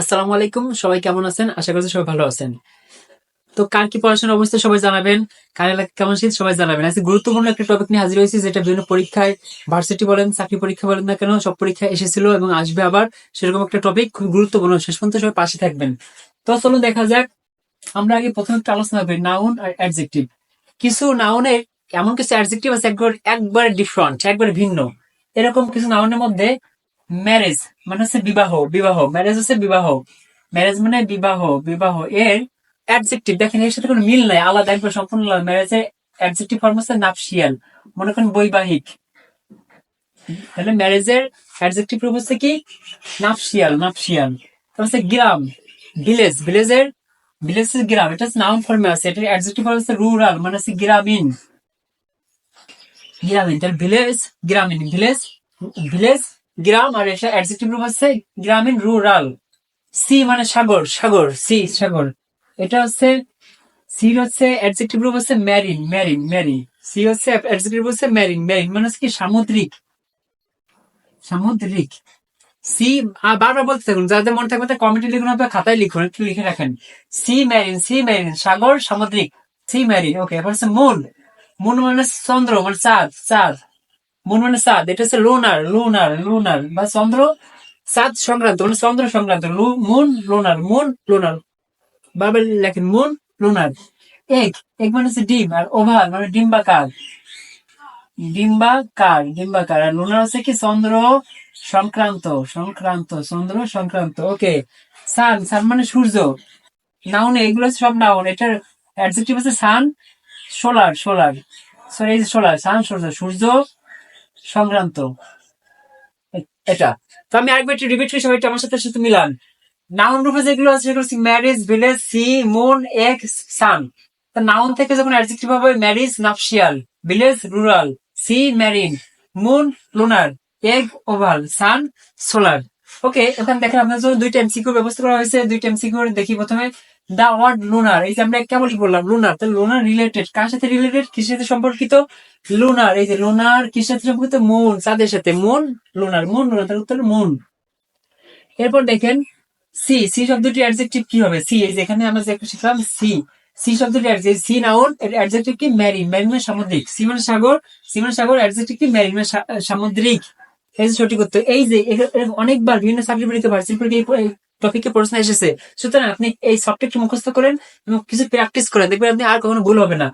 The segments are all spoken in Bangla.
আসসালামু আলাইকুম, সবাই কেমন আছেন? আশা করছি সবাই ভালো আছেন। তো কার কি পড়াশোনার অবস্থা সবাই জানাবেন। কার এলাকা কেমন শীত, সবাই জানাবেন। আজকে গুরুত্বপূর্ণ একটা টপিক নিয়ে হাজির হয়েছি, যেটা বিভিন্ন পরীক্ষায় ভার্সিটি বলেন, চাকরি পরীক্ষা বলেন না কেন, সব পরীক্ষায় এসেছিল এবং আসবে আবার। সেরকম একটা টপিক খুব গুরুত্বপূর্ণ। শেষ পর্যন্ত সবাই পাশে থাকবেন। তো চলুন দেখা যাক, আমরা আগে প্রথমে একটু আলোচনা করি নাউন আর অ্যাডজেক্টিভ কিছু নাউনের এমন কিছু অ্যাডজেক্টিভ আছে একবার, একবারে ডিফারেন্ট একবারে ভিন্ন। এরকম কিছু নাউনের মধ্যে ম্যারেজ মানে হচ্ছে বিবাহ বিবাহ ম্যারেজ হচ্ছে বিবাহ। ম্যারেজ মানে বিবাহ বিবাহ এর অ্যাডজেক্টিভ দেখেন, এর সাথে কোনো মিল নাই, আলাদা, একবার সম্পূর্ণ ম্যারেজের অ্যাডজেক্টিভ ফর্ম হচ্ছে নাপশিয়াল মনে করেন বৈবাহিক। তাহলে ম্যারেজের অ্যাডজেক্টিভ রূপ হচ্ছে কি? নাপশিয়াল নাপশিয়াল তারপর গ্রাম ভিলেজ ভিলেজের ভিলেজ গ্রাম। এটা হচ্ছে নাউন ফর্মে আছে, এটার অ্যাডজেক্টিভ ফর্ম হচ্ছে রুরাল মানে হচ্ছে গ্রামীণ। গ্রামীণ, তাহলে ভিলেজ গ্রামীণ ভিলেজ ভিলেজ গ্রাম আর এটা অ্যাডজেক্টিভ রূপ হচ্ছে গ্রামীণ রুরাল সি মানে সাগর সাগর সি সাগর। এটা হচ্ছে সি হচ্ছে অ্যাডজেক্টিভ রূপ হচ্ছে ম্যারিন ম্যারিন ম্যারিন সি হচ্ছে অ্যাডজেক্টিভ রূপ হচ্ছে ম্যারিন ম্যারিন মানে হচ্ছে কি সামুদ্রিক। সামুদ্রিক। সি বারবার বলতে থাকুন, যাদের মনে থাকবে কমেন্টে লিখুন আপনার খাতায় লিখুন, একটু লিখে রাখেন। সি ম্যারিন সি ম্যারিন সাগর, সামুদ্রিক। সি ম্যারিন ওকে এবার হচ্ছে মুন মুন মানে চন্দ্র মানে চাঁদ চাঁদ। মুন মানে চাঁদ এটা হচ্ছে লুনার লুনার লুনার বা চন্দ্র চাঁদ সংক্রান্ত মানে চন্দ্র সংক্রান্ত মুন লুনার মুন লুনার বারবার লেখেন মুন লুনার এগ এক মানে হচ্ছে ডিম, আর ওভাল মানে ডিম্বাকার ডিম্বাকার ডিম্বাকার, আর লুনার হচ্ছে কি চন্দ্র সংক্রান্ত সংক্রান্ত, চন্দ্র সংক্রান্ত ওকে সান সান মানে সূর্য নাউন এগুলো সব নাউন এটার অ্যাডজেক্টিভ হচ্ছে sun solar solar sorry solar sun সূর্য সূর্য সংক্রান্ত। এটা। তো আমি আরেকবার একটু রিপিট করি, সবাই আমার সাথে সাথে মিলান। নাউন রূপে যেগুলো আছে, সেগুলো হচ্ছে ম্যারেজ ভিলেজ সি মুন এক সান তো নাউন থেকে যখন অ্যাডজেক্টিভ হবে marriage nuptial village rural sea marine moon lunar egg oval sun solar okay এখানে দেখেন আপনার জন্য দুইটা এমসিকিউ ব্যবস্থা করা হয়েছে দুইটা এমসিকিউ দেখি প্রথমে। দা ওয়ার্ড লুনার এই যে আমরা কেবলই বললাম? লুনার তাহলে লুনার রিলেটেড কার সাথে রিলেটেড কিসের সাথে সম্পর্কিত? লুনার এই যে লুনার কিসের সাথে সম্পর্কিত? মুন চাঁদের সাথে। মুন লুনার মুন লুনার তার উত্তর মুন এরপর দেখেন সি সি শব্দটি অ্যাডজেক্টিভ কি হবে? সি এই যে এখানে আমরা যে শিখলাম সি সি শব্দটি adjective, সি নাউন অ্যাডজেক্টিভ কি? ম্যারিন ম্যারিন সামুদ্রিক। সি মানে সাগর সি মানে সাগর অ্যাডজেক্টিভ কি? ম্যারিন সামুদ্রিক। এই সঠিক উত্তর, এই যে অনেকবার বিভিন্ন সাবজেক্ট পরীক্ষা ভার্সিটি টপিকে প্রশ্ন এসেছে। সুতরাং আপনি এই সাবজেক্ট মুখস্থ করেন এবং কিছু প্র্যাকটিস করেন। দেখবেন আপনি আর কখনো ভুল হবে না।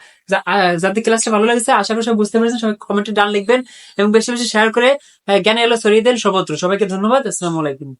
যাদের ক্লাসটা ভালো লাগছে, আশা করি সব বুঝতে পারছেন। সবাই কমেন্টে ডান লিখবেন এবং বেশি বেশি শেয়ার করে জ্ঞানে জ্ঞান এলো সরিয়ে দেন, সর্বত্র। সবাইকে ধন্যবাদ, আসসালামু আলাইকুম।